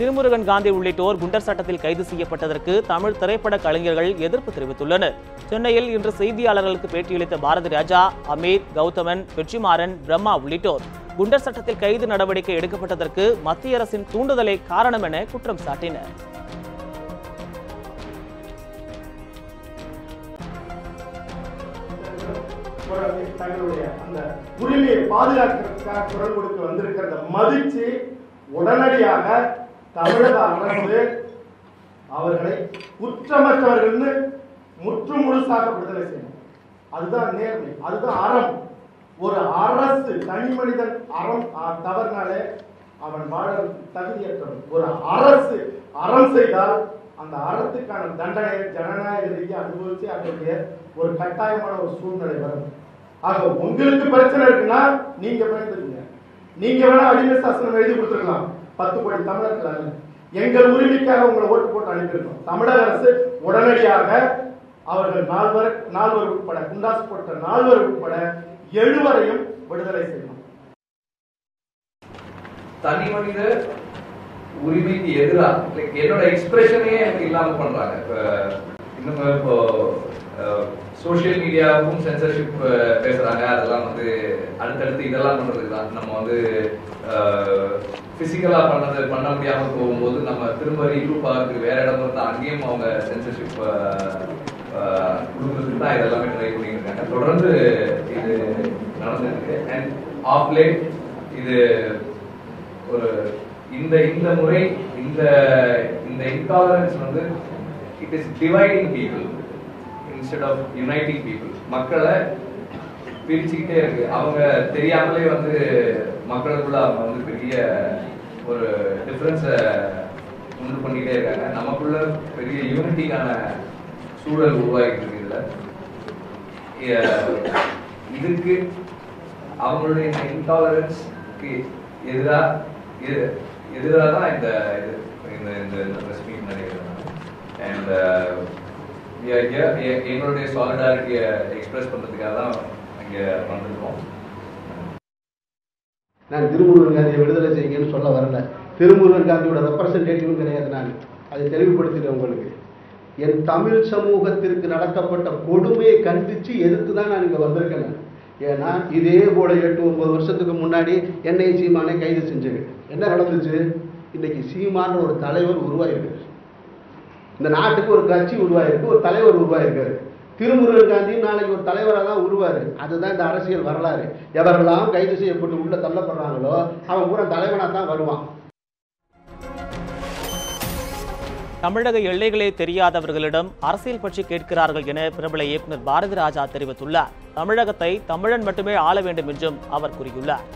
திருமுருகன் காந்தி உள்ளிட்டோர் குண்டர் சட்டத்தில் கைது செய்யப்பட்டதற்கு தமிழ் திரைப்பட கலைஞர்கள் எதிர்ப்பு தெரிவித்துள்ளனர். சென்னையில் இன்று செய்தியாளர்களுக்கு பேட்டியளித்த பாரதி ராஜா அமீர் கௌதமன் வெற்றிமாறன் பிரம்மா உள்ளிட்டோர் குண்டர் சட்டத்தில் கைது நடவடிக்கை எடுக்கப்பட்டதற்கு மத்திய அரசின் தூண்டுதலை காரணம் என குற்றம் சாட்டினர். தங்களுடைய அந்த உரிமையை பாதுகாக்கிறதுக்காக குரல் கொடுக்க வந்திருக்கிறத மதிச்சு உடனடியாக தமிழக அரசு அவர்களை குற்றமற்றவர்கள்னு முற்று முழுசாக விடுதலை செய்யணும். அதுதான் நேர்மை அதுதான் அறம். ஒரு அரசு தனி மனிதன் அறம் தவறினாலே அவன் வாழ தகுதியற்றவன். ஒரு அரசு அறம் செய்தால் அந்த அறத்துக்கான தண்டனையை ஜனநாயக ரீதியாக அனுபவிச்சு அதனுடைய ஒரு கட்டாயமான ஒரு சூழ்நிலை வரும். ஆக உங்களுக்கு பிரச்சனை இருக்குன்னா நீங்க பயந்துருங்க நீங்க வேணா அடிமை சாசனம் எழுதி கொடுத்துருக்கலாம். பத்து கோடி தமிழர்கள் எங்கள் உரிமைக்காக உங்களை ஓட்டு போட்டு அனுப்பியிருக்கோம். தமிழக அரசு உடனடியாக அவர்கள் நால்வர் நால்வர் உட்பட குண்டாசு போட்ட நால்வர் உட்பட எழுவரையும் விடுதலை செய்யணும். தனி மனித உரிமைக்கு எதிரா என்னோட எக்ஸ்பிரஷனே எனக்கு இல்லாம பண்றாங்க. இன்னும் இப்போ சோசியல் மீடியாவுக்கும் சென்சர்ஷிப் பேசுறாங்க. அதெல்லாம் வந்து அடுத்தடுத்து இதெல்லாம் பண்றதுக்கு தான். நம்ம வந்து பிசிக்கலா பண்ணது பண்ண முடியாம போகும்போது நம்ம திரும்ப ரீக்ரூப் ஆகிறதுக்கு வேற இடம் இருந்தா அங்கேயும் அவங்க சென்சர்ஷிப் கொடுக்கறதுக்கு தான் இதெல்லாமே ட்ரை பண்ணிட்டு இருக்காங்க தொடர்ந்து இது நடந்திருக்கு. அண்ட் ஆஃப் லேட் இது ஒரு இந்த இந்த முறை இந்த இந்த இன்டாலரன்ஸ் வந்து it is dividing people instead of uniting people மக்களை பிரிச்சுக்கிட்டே இருக்கு. அவங்க தெரியாமலே வந்து மக்களுக்குள்ள அவங்க வந்து பெரிய ஒரு டிஃப்ரென்ஸை உண்டு பண்ணிட்டே இருக்காங்க. நமக்குள்ள பெரிய யூனிட்டிக்கான சூழல் உருவாகிட்டு இருக்கு இதுக்கு அவங்களுடைய இந்த இன்டாலரன்ஸ்க்கு எதிராக எதிராக தான் இந்த இது இந்த இந்த ப்ரெஸ் மீட் நினைக்கிறேன் அண்ட் எங்களுடைய சாலிடாரிட்டியை எக்ஸ்பிரஸ் பண்ணுறதுக்காக தான் இங்கே வந்திருக்கோம். நான் திருமுருகன் காந்தியை விடுதலை செய்யுங்கன்னு சொல்ல வரல. திருமுருகன் காந்தியோட ரெப்ரசன்டேட்டிவும் கிடையாது நான். அதை தெளிவுபடுத்திட்டேன் உங்களுக்கு. என் தமிழ் சமூகத்திற்கு நடத்தப்பட்ட கொடுமையை கண்டித்து எதிர்த்து தான் நான் இங்கே வந்திருக்கேன் ஏன்னா இதே போல எட்டு ஒன்பது வருஷத்துக்கு முன்னாடி என்னை சீமானை கைது செஞ்சது. என்ன நடந்துச்சு? இன்னைக்கு சீமான ஒரு தலைவர் உருவாயிருக்கு. இந்த நாட்டுக்கு ஒரு கட்சி உருவாயிருக்கு ஒரு தலைவர் உருவாயிருக்காரு. திருமுருகன் காந்தியும் நாளைக்கு ஒரு தலைவராக தான் உருவார். அதுதான் இந்த அரசியல் வரலாறு. எவரெல்லாம் கைது செய்யப்பட்டு உள்ளே தள்ளப்படுறாங்களோ அவன் பூரா தலைவனாக தான் வருவான். தமிழக எல்லைகளே தெரியாதவர்களிடம் அரசியல் பற்றி கேட்கிறார்கள் என பிரபல இயக்குநர் பாரதி ராஜா தெரிவித்துள்ளார். தமிழகத்தை தமிழன் மட்டுமே ஆள வேண்டும் என்றும் அவர் கூறியுள்ளார்.